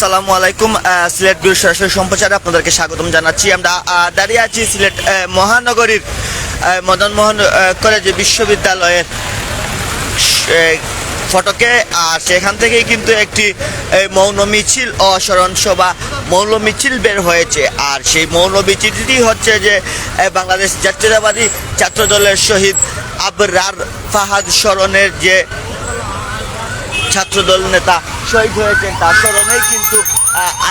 আসসালামু আলাইকুম সিলেট ব্যুরো সরাসরি সম্প্রচারে আপনাদেরকে স্বাগতম জানাচ্ছি। আমরা দাঁড়িয়ে আছি সিলেট মহানগরীর আহ, মদন মোহন আহ, কলেজ বিশ্ববিদ্যালয়ের ফটকে। আর সেখান থেকেই কিন্তু একটি মৌন মিছিল ও স্মরণ সভা মৌন মিছিল বের হয়েছে। আর সেই মৌন মিছিলটি হচ্ছে যে বাংলাদেশ জাতীয়তাবাদী ছাত্র দলের শহীদ আবরার ফাহাদ স্মরণের যে ছাত্রদল নেতা শহীদ হয়েছেন তার স্মরণেই কিন্তু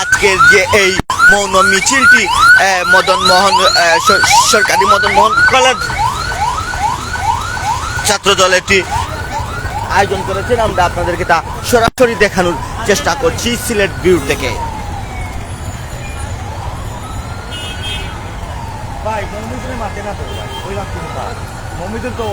আজকের যে এই মৌন মিছিলটি মদন মোহন সরকারি মদন মোহন কলেজ ছাত্রদল একটি আয়োজন করেছেন। আমরা আপনাদেরকে তা সরাসরি দেখানোর চেষ্টা করছি সিলেট ভিউ থেকে। ভাই মমিদুর মাঠে না তো? ভাই ওই মমিদুর তো।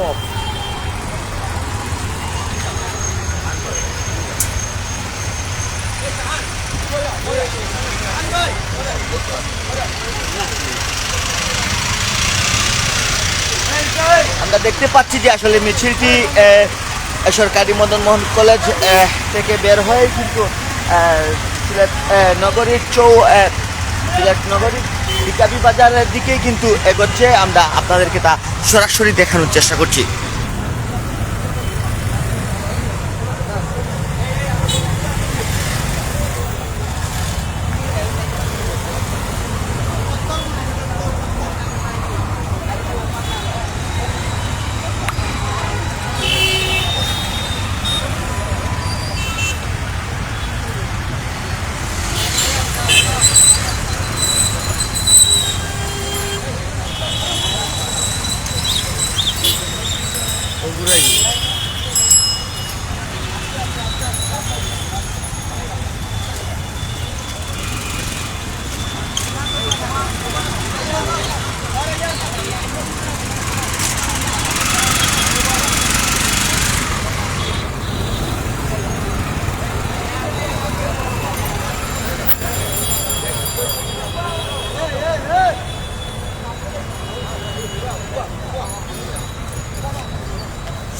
আমরা দেখতে পাচ্ছি যে আসলে মিছিলটি সরকারি মদন মোহন কলেজ থেকে বের হয়ে কিন্তু নগরীর চৌ সিলেট নগরীর বিকাবি বাজারের দিকেই কিন্তু এগোচ্ছে। আমরা আপনাদেরকে তা সরাসরি দেখানোর চেষ্টা করছি।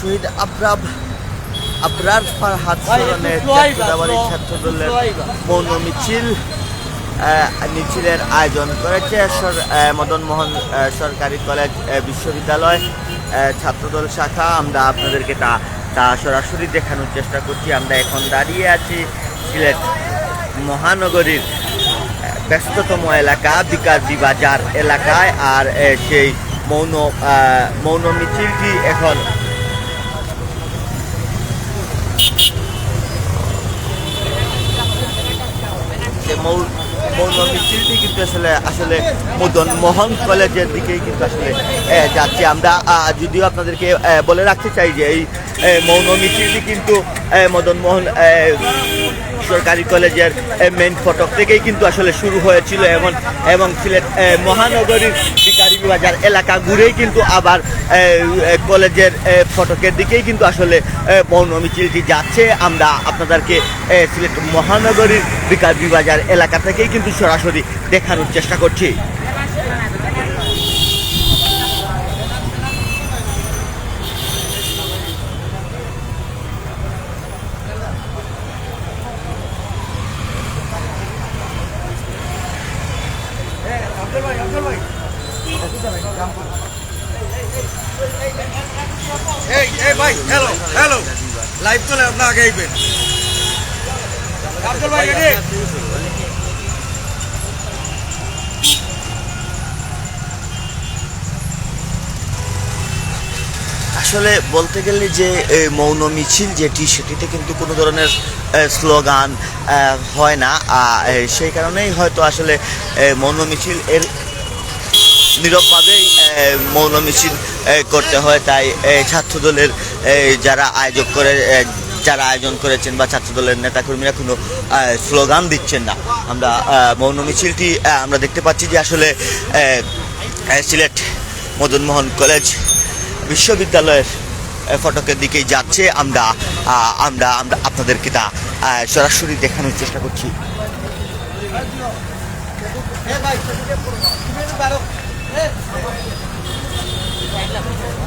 শহীদ আবরাব আবরার ফারহাদ জাতীয়তাবাদী ছাত্র দলের মৌন মিছিল মিছিলের আয়োজন করেছে সর- মদন মোহন সরকারি কলেজ বিশ্ববিদ্যালয় ছাত্রদল শাখা। আমরা আপনাদেরকে তা তা সরাসরি দেখানোর চেষ্টা করছি। আমরা এখন দাঁড়িয়ে আছি সিলেট মহানগরীর ব্যস্ততম এলাকা বিকাশি বাজার এলাকায়। আর সেই মৌন মৌন মিছিলটি এখন যে মৌ মৌন মিছিলটি কিন্তু আসলে আসলে মদন মোহন কলেজের দিকেই কিন্তু আসলে যাচ্ছি আমরা। যদিও আপনাদেরকে বলে রাখতে চাই যে এই মৌন মিছিলটি কিন্তু মদন মোহন সরকারি কলেজের মেইন ফটক থেকেই কিন্তু আসলে শুরু হয়েছিল এবং এবং সিলেট মহানগরীর বাজার এলাকা ঘুরেই কিন্তু আবার কলেজের ফটকের দিকেই কিন্তু আসলে মৌন মিছিলটি যাচ্ছে। আমরা আপনাদেরকে সিলেট মহানগরীর বিকাশ বাজার এলাকা থেকেই কিন্তু সরাসরি দেখানোর চেষ্টা করছি। হ্যালো হ্যালো লাইভ চলে আপনার আগে আইবেন। আসলে বলতে গেলে যে মৌন মিছিল যেটি, সেটিতে কিন্তু কোনো ধরনের স্লোগান হয় না। সেই কারণেই হয়তো আসলে মৌন মিছিল এর নীরবভাবেই মৌন মিছিল করতে হয়। তাই ছাত্রদলের যারা আয়োজক করে যারা আয়োজন করেছেন বা ছাত্রদলের নেতাকর্মীরা কোনো স্লোগান দিচ্ছেন না। আমরা মৌন মিছিলটি আমরা দেখতে পাচ্ছি যে আসলে সিলেট মদন মোহন কলেজ বিশ্ববিদ্যালয়ের ফটকের দিকেই যাচ্ছে। আমরা আমরা আমরা আপনাদেরকে তা সরাসরি দেখানোর চেষ্টা করছি। Hãy subscribe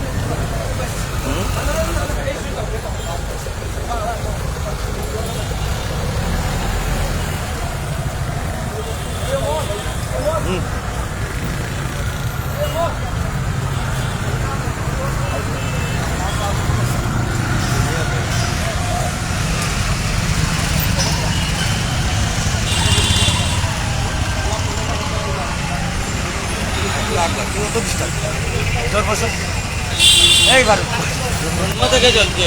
এইবার। থেকে চলছে?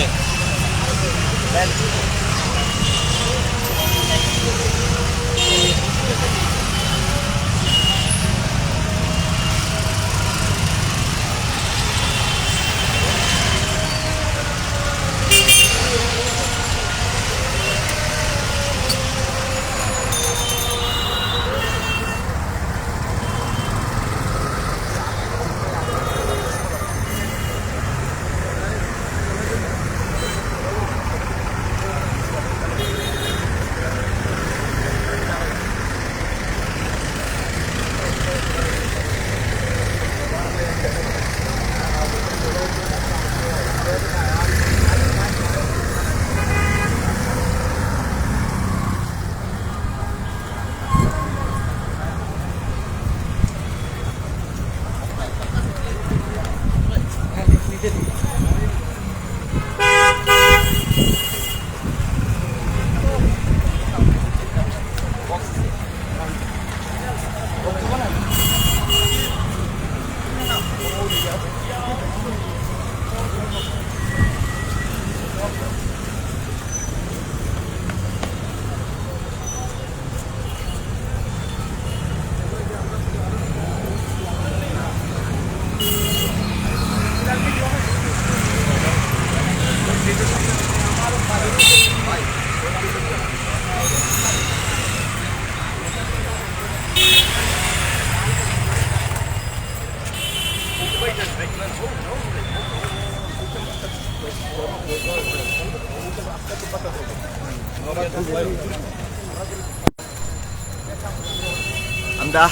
আমরা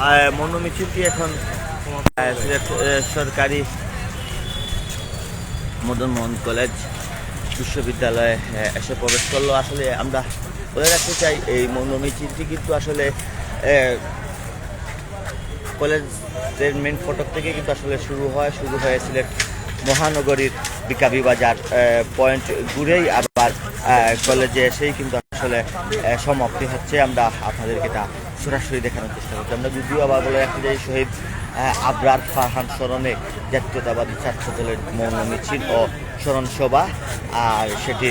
আহ, মিছিলটি এখন সরকারি মদন মোহন কলেজ বিশ্ববিদ্যালয়ে এসে প্রবেশ করল। আসলে আমরা বলে রাখতে চাই এই মৌন মিছিলটি কিন্তু আসলে কলেজের মেন ফটক থেকে কিন্তু আসলে শুরু হয় শুরু হয়ে সিলেট মহানগরীর বিকাবি বাজার পয়েন্ট ঘুরেই আবার কলেজে এসেই কিন্তু আসলে সমাপ্তি হচ্ছে। আমরা আপনাদেরকে এটা সরাসরি দেখানোর চেষ্টা করছি। আমরা যদিও আবার বলে রাখতে চাই শহীদ আবরার ফারহান স্মরণে জাতীয়তাবাদী ছাত্র দলের মৌন মিছিল ও স্মরণ সভা, আর সেটি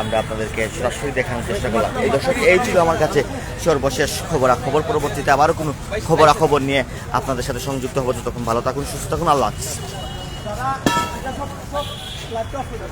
আমরা আপনাদেরকে সরাসরি দেখানোর চেষ্টা করলাম। এই দর্শক, এই ছিল আমার কাছে সর্বশেষ খবরাখবর। পরবর্তীতে আবারও কোনো খবরাখবর নিয়ে আপনাদের সাথে সংযুক্ত হব। তখন ভালো থাকুন, সুস্থ থাকুন। আল্লাহ হাফিজ